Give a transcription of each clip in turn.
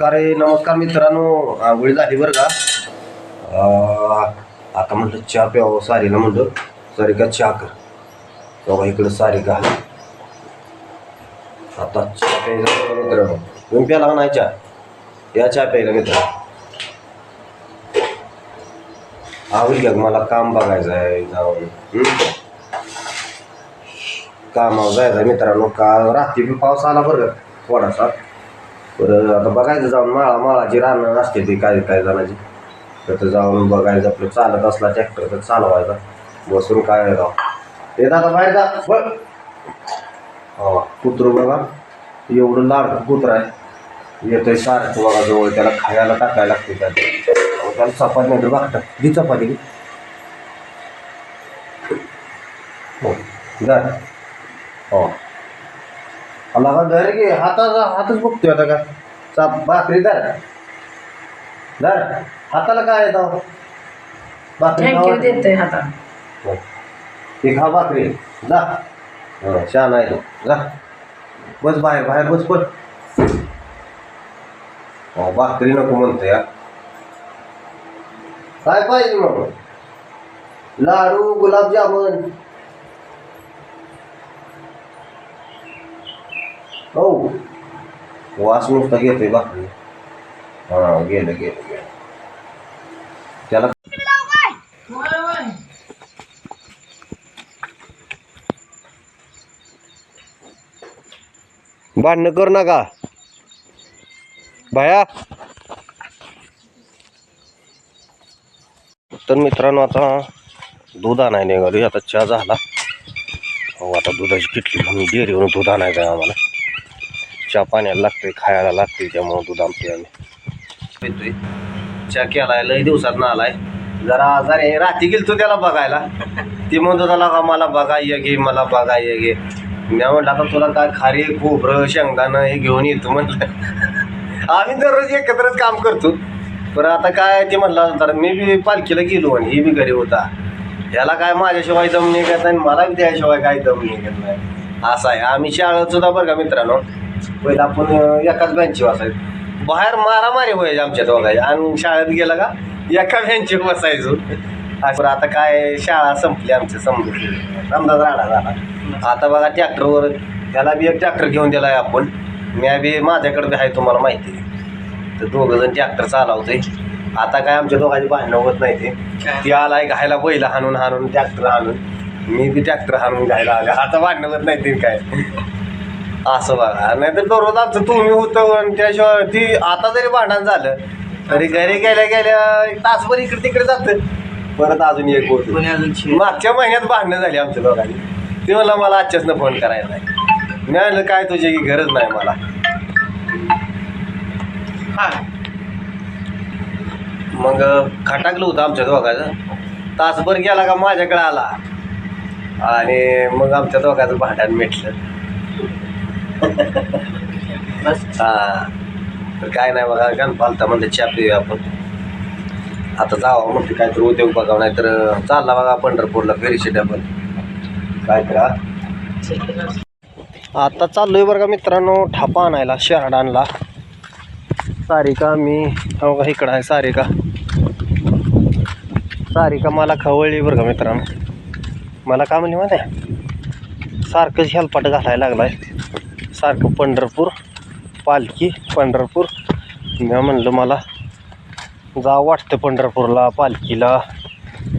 नमस्कार आहे. नमस्कार मित्रांनो. आंघोळी झाली बरं का? आता म्हटलं चहा प्यावं सारीला म्हटलं सारिका चहा कर. तेव्हा इकडं सारिका आता चहा प्यायला मित्रांनो. तुम्ही प्याला नाही चहा? या चहा प्यायला मित्र आवडी घ्या मला काम बघायचं आहे. जाऊन कामावर जायचं मित्रांनो. का रात्री बी पाऊस आला बरं का? थोडासा. बरं आता बघायचं जाऊन माळा माळाची रानं असते ती काय काय जणाची तर जाऊन बघायचं आपलं चालत असला ट्रॅक्टर तर चालवायचा. बसून काय राव? ते दादा बाहेर जा. बघ. हा कुत्र बघा. एवढं लाड कुत्र आहे. येतोय सारखं बघा जवळ त्याला खायला टाकायला लागते त्यात त्याला चपाती नाही तर बघतात घे चपाती घे. हो जा. हो. का धर घे हाताचा हातच बघतोय आता का? चाप भाकरी धर। धर। हाताला काय येतं? भाकरी थँक्यू खावा. देतोय हो. हे खा भाकरी. जा. हं, छान आहे तो. जा. बस बाहेर बाहेर बस बस. हो भाकरी नको म्हणतो या काय पाहिजे मग? लाडू गुलाबजामुन. हो वास नुसता घेतोय भाकरी हा गेलं गेलं गेलं त्याला भांडणं करू नका. भया. तर मित्रांनो आता दूध आणाय निघाली आता चहा झाला. हो आता दुधाची किटली म्हणून डेअरीवरून दूध आणायचं आहे आम्हाला. चहा पाण्याला लागते खायला लागते त्यामुळं दूध आमची आम्ही. येतोय. चहा केलाय लय दिवसात ना आलाय जरा आजारी आहे. रात्री गेलतो त्याला बघायला. ती म्हणत होता का मला बघा ये घे मला बघा ये घे. मी म्हटलं आता तुला काय खारी खोबरं शेंगदाणं हे घेऊन येतो म्हटलं आम्ही दररोज एकत्रच काम करतो. पण आता काय ते म्हटलं तर मी बी पालखीला गेलो आणि ही बी घरी होता. याला काय माझ्याशिवाय दम निघत नाही मला बी त्याशिवाय काय दम निघत नाही. असं आहे. आम्ही शाळेत सुद्धा बरं का मित्रांनो? पहिलं आपण एकाच बेंची बसायचो बाहेर मारामारी व्हायची आमच्या दोघांची. आणि शाळेत गेला का एका बेंचीवर बसायचो. असं आता काय शाळा संपली आमची समजून समजा राडा झाला. आता बघा ट्रॅक्टरवर त्याला बी एक ट्रॅक्टर घेऊन दिलाय आपण. मी बी माझ्याकडे बी आहे तुम्हाला माहिती. आहे तर दोघं जण ट्रॅक्टर चालवतोय. आता काय आमच्या दोघांची भांडणं होत नाही ते. ती आलाय घायला बैल हाणून हाणून ट्रॅक्टर हाणून. मी बी ट्रॅक्टर हाणून घायला आले आता भांडणं होत नाही ते काय. असं बघा. नाहीतर दररोज आमचं तुम्ही होतं आणि त्याशिवाय ती आता जरी भांडण झालं तरी घरी गेल्या गेल्या एक तासभर इकडे तिकडे जातं. परत अजून एक होत मागच्या महिन्यात भांडणं झाली आमच्या दोघांनी ते मला मला आजच्याचनं फोन करायला नाही. मी म्हणलं काय तुझी गरज नाही मला. मग खटाकलं होतं आमच्या दोघांचं. तासभर गेला का माझ्याकडे आला. आणि मग आमच्या दोघांचं भांडण मिटलं. हा. तर काय नाही बघा गण पालता म्हणते चहा पिऊया आपण. आता जावं म्हणते काय तर उद्योग बघावं नाही तर चालला बघा पंढरपूरला फेरीशी डबल काय करा आता चाललोय बरं का मित्रांनो ठापा आणायला शहरात आणला. सारिका मी हो का इकडं आहे सारिका. सारिका मला खवळली बरं का मित्रांनो. मला काय म्हणली माहिती आहे? सारखंच हेलपाट घालायला लागलाय. सारखं पंढरपूर पालखी पंढरपूर. मी म्हणलं मला जा वाटतं पंढरपूरला पालखीला.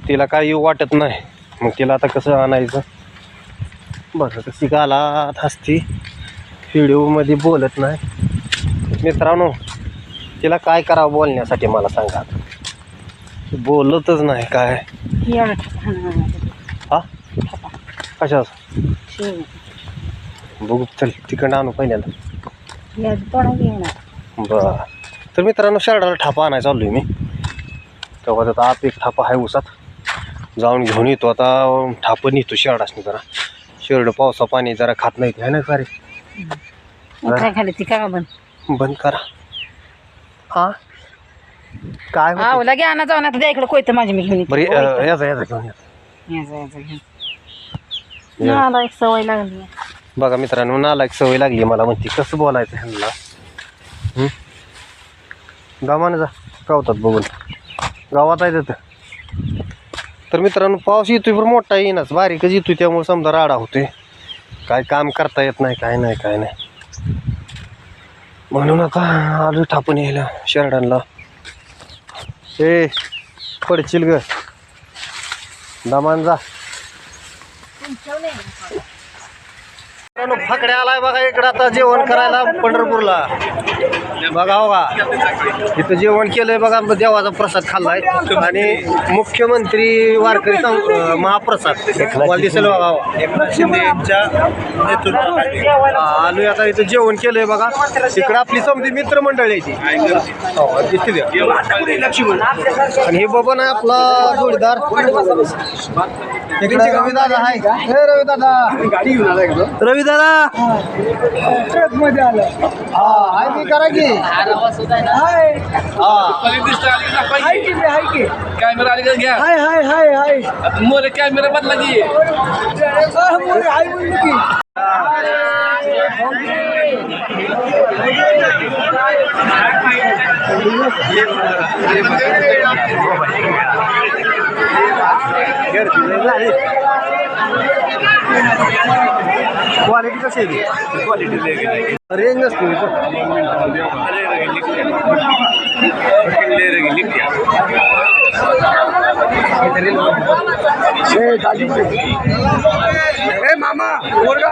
तिला येऊ वाटत नाही. मग तिला आता कसं आणायचं? बघा कशी गालात हसती. व्हिडिओमध्ये बोलत नाही. मित्रांनो तिला काय करावं बोलण्यासाठी मला सांगा बोलतच नाही काय? हा? कशाच? बघू चल तिकडं आणू पहिल्यांदा. बरं. तर मित्रांनो शर्टाला ठापा आणायला चाललो मी. तेव्हा आता आप एक ठापा आहे उसात जाऊन घेऊन येतो आता. ठापं नेतो शर्टासनी जरा. शर्ट पावसा पाणी जरा खात नाही आहे ना काय खाली ती? का बंद. बंद करा. हा? काय लगे आणा जाऊन आता द्या इकडे कोयतं माझी मी घेऊन येते. बरं अं, याचा याचा घेऊन या. याचं, याचं घेऊन. या. मला एक सवय लागली. बघा मित्रांनो नालायक सवय लागली मला म्हणते कसं बोलायचं ह्यांना? हं? जा गावतात बघून. गावात आहे तिथं तर मित्रांनो पाऊस येतोय पण मोठा येईनाच. बारीकच येतोय त्यामुळे समजा राडा होतोय. काय काम करता येत नाही काय नाही काय नाही. म्हणून आता आलो थापून यायला शर्डांना. ए पडशील ग. दमान जा. फाकड्या आलाय बघा इकडं आता जेवण करायला पंढरपूरला. बघा हो का? इथं जेवण केलंय बघा देवाचा प्रसाद खाल्लाय. आणि मुख्यमंत्री वारकरी सं- महाप्रसाद. दिसेल बघा हो. हा, आलोय आता इथं जेवण केलंय बघा. इकडं आपली समधी मित्रमंडळी आहे ती. हो, दिसते आणि हे बबन आहे आपला जोडीदार. इकडे रवी दादा आहे हे रवी दादा. गाडी घेऊन आला एकदम रवी दादा. मध्ये आलं. हा आहे मी करा की. हा. कॅमेरा आली का घ्या. हाय हाय हाय हाय. मोरे कॅमेरा बदला की. हाय बोलली की. क्वालिटी कशी आहे क्वालिटी रेंज नसते इथं. ए मामा पोरगा.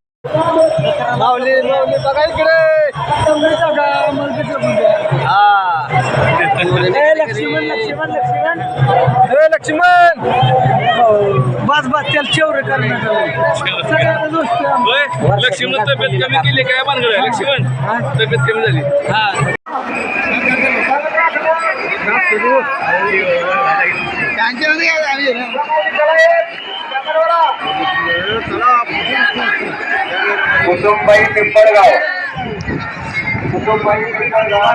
बस त्याला चेवरे करणार लक्ष्मण तब्येत कमी केली काय आहे. लक्ष्मण तब्येत कमी झाली. हा. कुटुंबाई पिंपळगाव. कुटुंबाई पिंपळगाव.